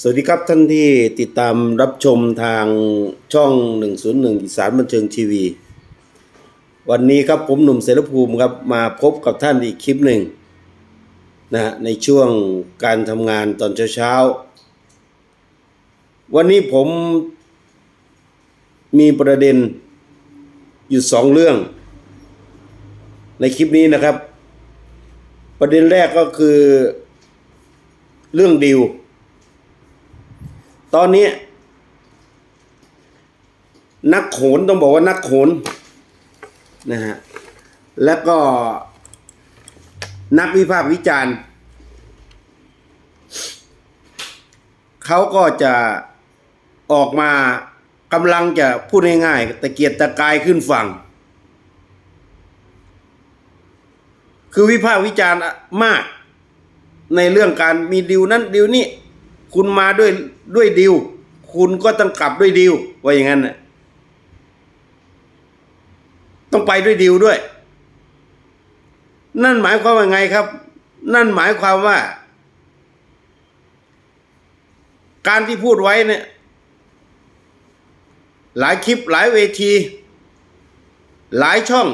สวัสดีครับท่านที่ติดตามรับชมทางช่อง 101 อีสานบันเทิงทีวี วันนี้ครับผมหนุ่มเสรภูมิครับมาพบกับท่านอีกคลิปหนึ่งนะฮะในช่วงการทำงานตอนเช้าๆ วันนี้ผมมีประเด็นอยู่สองเรื่อง ในคลิปนี้นะครับ ประเด็นแรกก็คือเรื่องดิว ตอนนี้ นักโขนต้องบอกว่านักโขนนะฮะแล้วก็นักวิพากษ์วิจารณ์เขาก็จะออกมากำลังจะพูดง่ายๆตะเกียกตะกายขึ้นฝั่ง คือวิพากษ์วิจารณ์มาก ในเรื่องการมีดิวนั้นดิวนี้ คุณมาด้วยด้วยดิว คุณก็ต้องกลับด้วยดิวว่าอย่างนั้นน่ะต้องไปด้วยดิวด้วย นั่นหมายความว่าไงครับ นั่นหมายความว่า การที่พูดไว้เนี่ย หลายคลิปหลายเวที หลายช่อง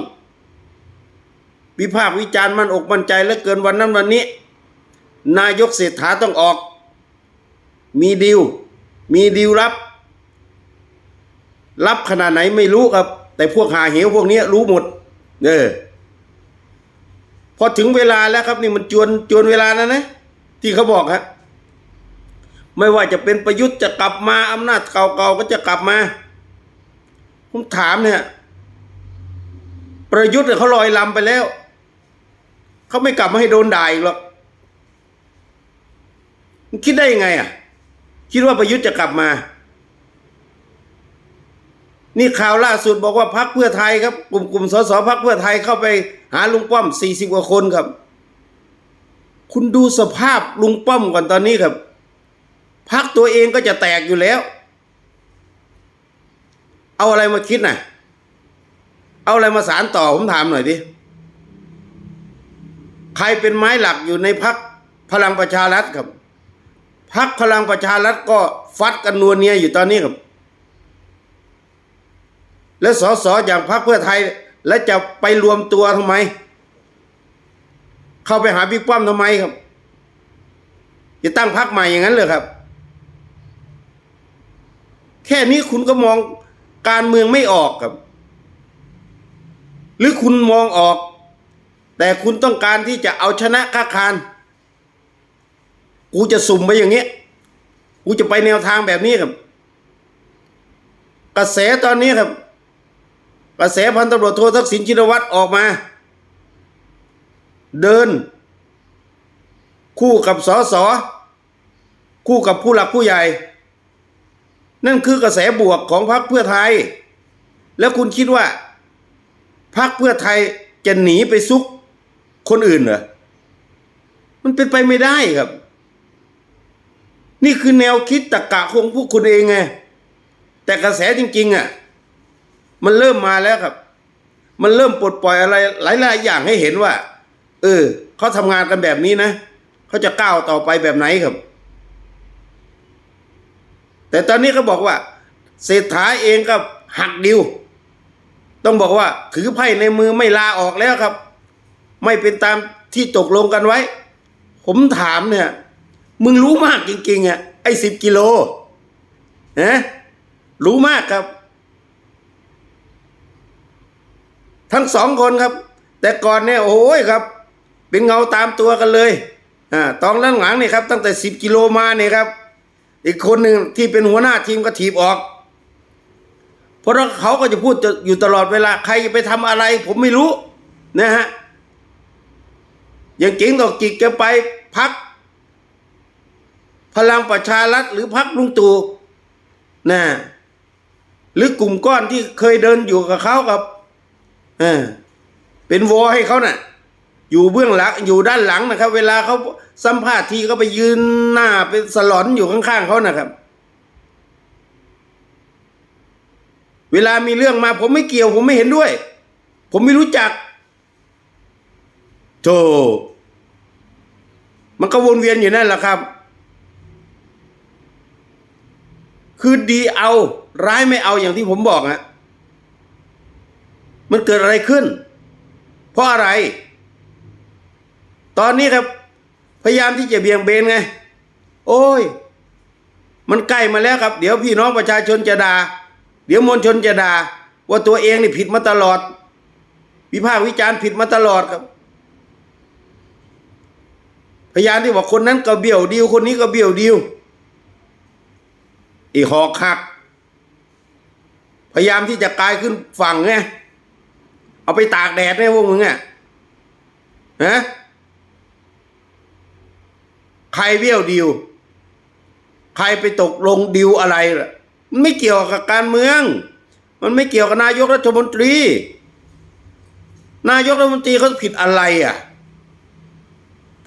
วิพากษ์วิจารณ์มันอกมั่นใจเหลือเกินวันนั้นวันนี้ นายกเศรษฐาต้องออก มีดิว มีดิวรับรับขนาดไหนไม่รู้ครับ แต่พวกหาเหวพวกนี้รู้หมดเออพอถึงเวลาแล้วครับ นี่มันจวนจวนเวลาแล้วนะ ที่เขาบอกครับไม่ว่าจะเป็นประยุทธ์จะกลับมาอำนาจเก่าๆก็จะกลับมาผมถามเนี่ย ประยุทธ์เขาลอยลำไปแล้ว เขาไม่กลับมาให้โดนด่าอีกหรอกมึงคิดได้ยังไงอะ คิดว่าประยุทธ์จะกลับมา นี่ข่าวล่าสุดบอกว่าพักเพื่อไทยครับ กลุ่มกลุ่มสสพักเพื่อไทยเข้าไปหาลุงป้อมสี่สิบกว่าคนครับ คุณดูสภาพลุงป้อมก่อนตอนนี้ครับพักตัวเองก็จะแตกอยู่แล้ว เอาอะไรมาคิดน่ะ เอาอะไรมาสารต่อผมถามหน่อยดิ ใครเป็นไม้หลักอยู่ในพักพลังประชารัฐครับ พักพลังประชารัฐก็ฟัดกันนัวเนียอยู่ตอนนี้ครับ และสสอย่างพรรคเพื่อไทย และจะไปรวมตัวทำไม เข้าไปหาบิ๊กป้อมทำไมครับ จะตั้งพรรคใหม่อย่างนั้นเลยครับ แค่นี้คุณก็มองการเมืองไม่ออกครับ หรือคุณมองออก แต่คุณต้องการที่จะเอาชนะค้าคาร กูจะสุ่มไปอย่างเงี้ย กูจะไปแนวทางแบบนี้ครับ กระแสตอนนี้ครับ กระแสพันตำรวจโททักษิณชินวัตรออกมา เดิน คู่กับสอสอคู่กับผู้หลักผู้ใหญ่ นั่นคือกระแสบวกของพรรคเพื่อไทย แล้วคุณคิดว่าพรรคเพื่อไทยจะหนีไปซุกคนอื่นเหรอ มันเป็นไปไม่ได้ครับ นี่คือแนวคิดตรกะของพวกคุณเองไง แต่กระแสจริงๆอะ มันเริ่มมาแล้วครับ มันเริ่มปลดปล่อยอะไร หลาย ๆ อย่างให้เห็นว่า เออเขาทำงานกันแบบนี้นะเขาจะก้าวต่อไปแบบไหนครับ แต่ตอนนี้เขาบอกว่าเศรษฐาเองก็หักดิว ต้องบอกว่าถือไพ่ในมือไม่ลาออกแล้วครับ ไม่เป็นตามที่ตกลงกันไว้ ผมถามเนี่ย มึงรู้มากจริง ๆอะไอ้สิบกิโลนะรู้มากครับ ทั้งสองคนครับ แต่ก่อนเนี่ยโอ้ยครับ เป็นเงาตามตัวกันเลยอ่าตอนหลังๆนี่ครับ ตั้งแต่สิบกิโลมาเนี่ยครับ อีกคนหนึ่งที่เป็นหัวหน้าทีมก็ถีบออก เพราะเขาก็จะพูดอยู่ตลอดเวลาใครจะไปทำอะไร ผมไม่รู้นะฮะอย่างจริงตอกจิกจะไปพัก พลังประชารัฐหรือพักลุงตู่นะหรือกลุ่มก้อนที่เคยเดินอยู่กับเขากับเออเป็นวอให้เขาน่ะ อยู่เบื้องหลังอยู่ด้านหลังนะครับ เวลาเขาสัมภาษณ์ทีก็ไปยืนหน้าเป็นสลอนอยู่ข้างๆเขานะครับ เวลามีเรื่องมาผมไม่เกี่ยว ผมไม่เห็นด้วย ผมไม่รู้จักโธมันก็วนเวียนอยู่นั่นแหละครับ คือดีเอาร้ายไม่เอาอย่างที่ผมบอกฮะมันเกิดอะไรขึ้น เพราะอะไร ตอนนี้ครับ พยายามที่จะเบี่ยงเบนไง โอ้ย มันใกล้มาแล้วครับ เดี๋ยวพี่น้องประชาชนจะด่าเดี๋ยวมวลชนจะด่าว่าตัวเองนี่ผิดมาตลอด วิพากษ์วิจารณ์ผิดมาตลอดครับ พยานที่บอกคนนั้นก็เบี้ยวดีวคนนี้ก็เบี้ยวดีว อีหอกคัก พยายามที่จะกลายขึ้นฝั่งไงเอาไปตากแดดเนี่ยพวกมึงอะฮะใครเบี้ยวดิว ใครไปตกลงดิวอะไรล่ะมันไม่เกี่ยวกับการเมือง มันไม่เกี่ยวกับนายกรัฐมนตรี นายกรัฐมนตรีเขาผิดอะไรอะ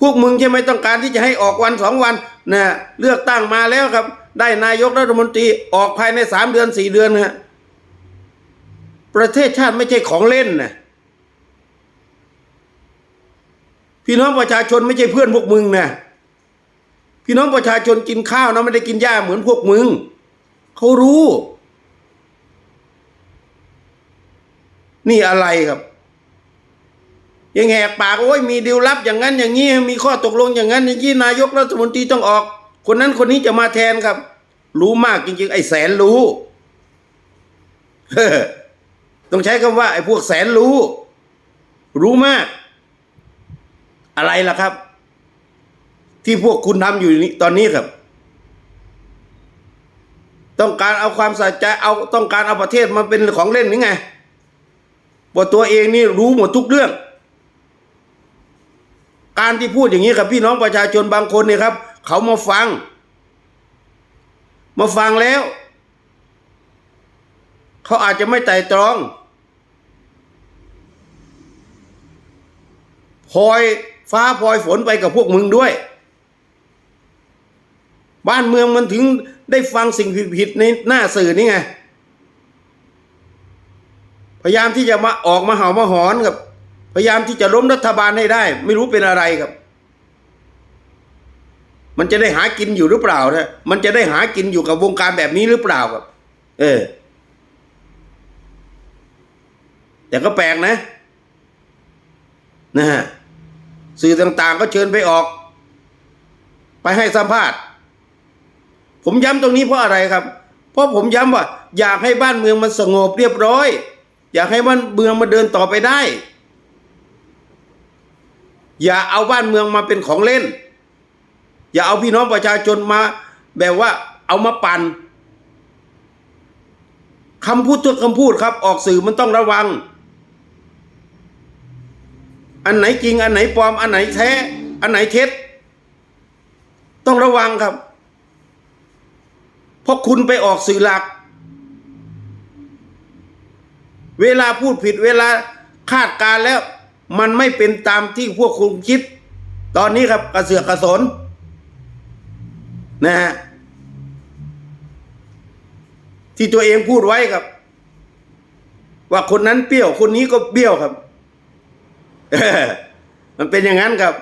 วกมึงใช่ไหมต้องการที่จะให้ออกวันสองวันนะเลือกตั้งมาแล้วครับ ได้นายกรัฐมนตรีออกภายในสามเดือนสี่เดือนฮะประเทศชาติไม่ใช่ของเล่นนะพี่น้องประชาชนไม่ใช่เพื่อนพวกมึงนะพี่น้องประชาชนกินข้าวนะไม่ได้กินหญ้าเหมือนพวกมึงเขารู้ นี่อะไรครับ ยังแหกปากโอ้ยมีดีลลับอย่างนั้นอย่างนี้มีข้อตกลงอย่างนั้นอย่างนี้นายกรัฐมนตรีต้องออก คนนั้นคนนี้จะมาแทนครับ รู้มากจริง ๆ ไอ้แสนรู้ต้องใช้คำว่า ไอ้พวกแสนรู้ รู้มาก อะไรล่ะครับ ที่พวกคุณทำอยู่ตอนนี้ครับ ต้องการเอาความสะใจเอาต้องการเอาประเทศมาเป็นของเล่นนี่ไงว่าตัวเองนี่รู้หมดทุกเรื่อง การที่พูดอย่างนี้กับพี่น้องประชาชนบางคนเนี่ยครับ เขามาฟัง มาฟังแล้ว เขาอาจจะไม่ไต่ตรองพลอยฟ้าพลอยฝนไปกับพวกมึงด้วย บ้านเมืองมันถึงได้ฟังสิ่งผิดๆในหน้าสื่อนี่ไง พยายามที่จะมาออกมาเห่ามาหอนกับ พยายามที่จะล้มรัฐบาลให้ได้ ไม่รู้เป็นอะไรครับ มันจะได้หากินอยู่หรือเปล่านะมันจะได้หากินอยู่กับวงการแบบนี้หรือเปล่าครับ เออ แต่ก็แปลกนะนะฮะสื่อต่างๆก็เชิญไปออก ไปให้สัมภาษณ์ ผมย้ำตรงนี้เพราะอะไรครับ เพราะผมย้ำว่า อยากให้บ้านเมืองมันสงบเรียบร้อย อยากให้บ้านเมืองมาเดินต่อไปได้ อย่าเอาบ้านเมืองมาเป็นของเล่น อย่าเอาพี่น้องประชาชนมา แบบว่าเอามาปั่นคำพูดทุกคำพูดครับ ออกสื่อมันต้องระวัง อันไหนจริง อันไหนปลอม อันไหนแท้ อันไหนเท็จ ต้องระวังครับ เพราะคุณไปออกสื่อหลัก เวลาพูดผิดเวลาคาดการแล้ว มันไม่เป็นตามที่พวกคุณคิด ตอนนี้ครับกระเสือกกระสนนะฮะที่ตัวเองพูดไว้ครับ ว่าคนนั้นเปรี้ยว คนนี้ก็เบี้ยวครับมันเป็นอย่างนั้นครับ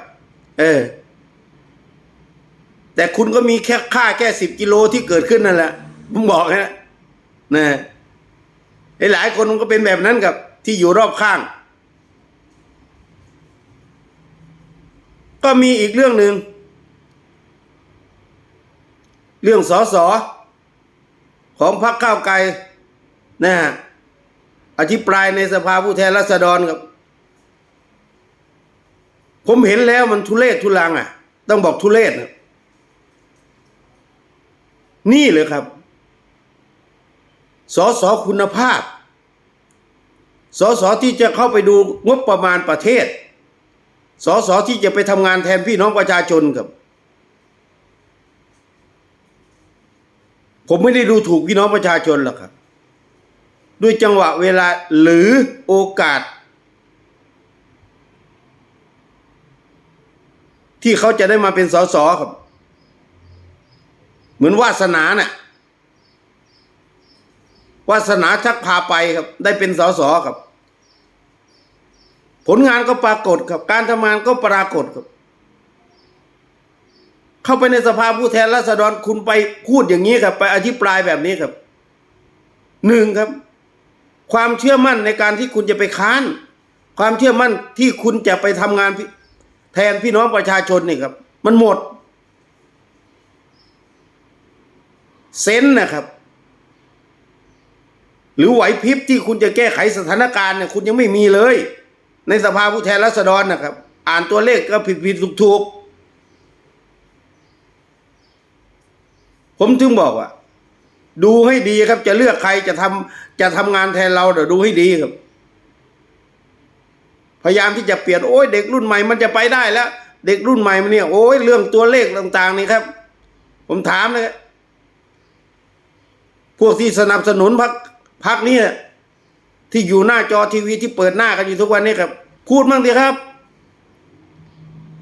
เออ แต่คุณก็มีแค่ค่าแค่สิบกิโลที่เกิดขึ้นนั่นแหละผมบอกฮะนะหลายคนมันก็เป็นแบบนั้นกับ ที่อยู่รอบข้าง ก็มีอีกเรื่องหนึ่งเรื่องสอสอของพรรคก้าวไกลนะฮะอธิปรายในสภาผู้แทนราษฎรครับ ผมเห็นแล้วมันทุเลศทุลังอะ ต้องบอกทุเลศนะนี่เลยครับ สอสอคุณภาพ สอสอที่จะเข้าไปดูงบประมาณประเทศ สสที่จะไปทำงานแทนพี่น้องประชาชนครับ ผมไม่ได้ดูถูกพี่น้องประชาชนหรอกครับ ด้วยจังหวะเวลาหรือโอกาส ที่เขาจะได้มาเป็นสสครับ เหมือนวาสนาเนะ่ะวาสนาชักพาไปครับ ได้เป็นสสครับ ผลงานก็ปรากฏครับการทำงานก็ปรากฏครับ เข้าไปในสภาผู้แทนราษฎรคุณไปพูดอย่างนี้ครับ ไปอธิปรายแบบนี้ครับหนึ่งครับ ความเชื่อมั่นในการที่คุณจะไปค้าน ความเชื่อมั่นที่คุณจะไปทำงานแทนพี่น้องประชาชนนี่ครับ มันหมดเซนนะครับ หรือไหวพริบที่คุณจะแก้ไขสถานการณ์เนี่ยคุณยังไม่มีเลย ในสภาผู้แทนราษฎรนะครับ อ่านตัวเลขก็ผิดผิดถูกถูกผมถึงบอกว่า ดูให้ดีครับ จะเลือกใครจะทำจะทำงานแทนเราเดี๋ยวดูให้ดีครับ พยายามที่จะเปลี่ยนโอ้ยเด็กรุ่นใหม่มันจะไปได้แล้ว เด็กรุ่นใหม่มันเนี่ยโอ้ยเรื่องตัวเลขต่าง ๆ นี่ครับ ผมถามเลยพวกที่สนับสนุนพักพักนี้ ที่อยู่หน้าจอทีวีที่เปิดหน้ากันอยู่ทุกวันนี้ครับ พูดมั่งดีครับ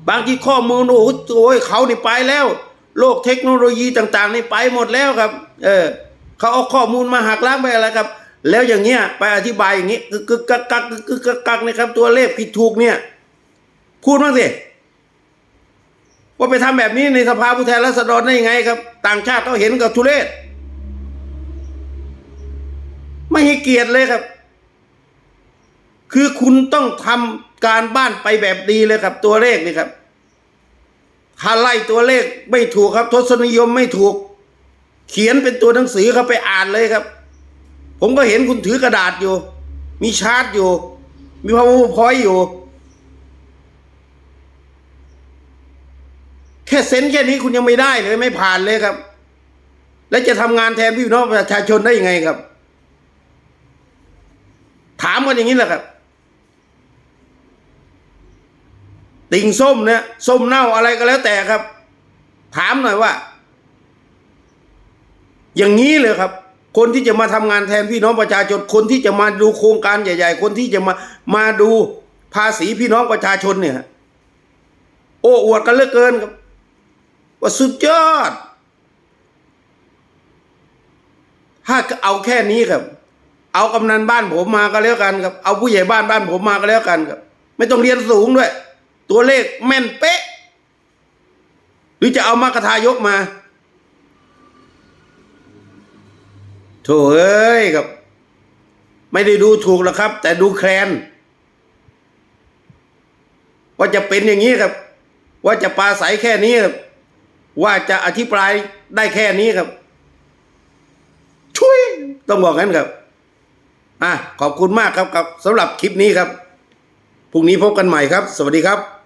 บางทีข้อมูลโอ้โหโอ้ยเขานี่ไปแล้ว โลกเทคโนโลยีต่าง ๆ นี่ไปหมดแล้วครับ เออเขาเอาข้อมูลมาหักล้างไปอะไรครับ แล้วอย่างเงี้ยไปอธิบายอย่างงี้กึกกึกกักกักกึกกักกักนะครับ ตัวเลขผิดถูกเนี่ย พูดบ้างสิว่าไปทำแบบนี้ในสภาผู้แทนราษฎรได้ยังไงครับ ต่างชาติเขาเห็นกับทุเรศ ไม่ให้เกียรติเลยครับ คือคุณต้องทำการบ้านไปแบบดีเลยครับ ตัวเลขนี่ครับถ้าไล่ตัวเลขไม่ถูกครับ ทศนิยมไม่ถูก เขียนเป็นตัวหนังสือครับไปอ่านเลยครับ ผมก็เห็นคุณถือกระดาษอยู่ มีชาร์ตอยู่ มีพาวเวอร์พอยต์อยู่ แค่เซ็นแค่นี้คุณยังไม่ได้เลยไม่ผ่านเลยครับ แล้วจะทำงานแทนพี่น้องประชาชนได้ยังไงครับ ถามกันอย่างนี้แหละครับ ติ่งส้มเนี่ยส้มเน่าอะไรก็แล้วแต่ครับ ถามหน่อยว่า อย่างนี้เลยครับ คนที่จะมาทำงานแทนพี่น้องประชาชนคนที่จะมาดูโครงการใหญ่ ๆ คนที่จะมามาดูภาษีพี่น้องประชาชนเนี่ยโอ้อวดกันเหลือเกินครับ ว่าสุดยอด ถ้าเอาแค่นี้ครับ เอากำนันบ้านผมมาก็แล้วกันครับ เอาผู้ใหญ่บ้านบ้านผมมาก็แล้วกันครับ ไม่ต้องเรียนสูงด้วย ตัวเลขแม่นเป๊ะ หรือจะเอามากระทายกมาโถเอ้ยครับ ไม่ได้ดูถูกหรอกครับ แต่ดูแคลน ว่าจะเป็นอย่างนี้ครับ ว่าจะปราศัยแค่นี้ครับ ว่าจะอธิปรายได้แค่นี้ครับ ช่วยต้องบอกงั้นครับอะขอบคุณมากครับกับสำหรับคลิปนี้ครับพรุ่งนี้พบกันใหม่ครับ สวัสดีครับ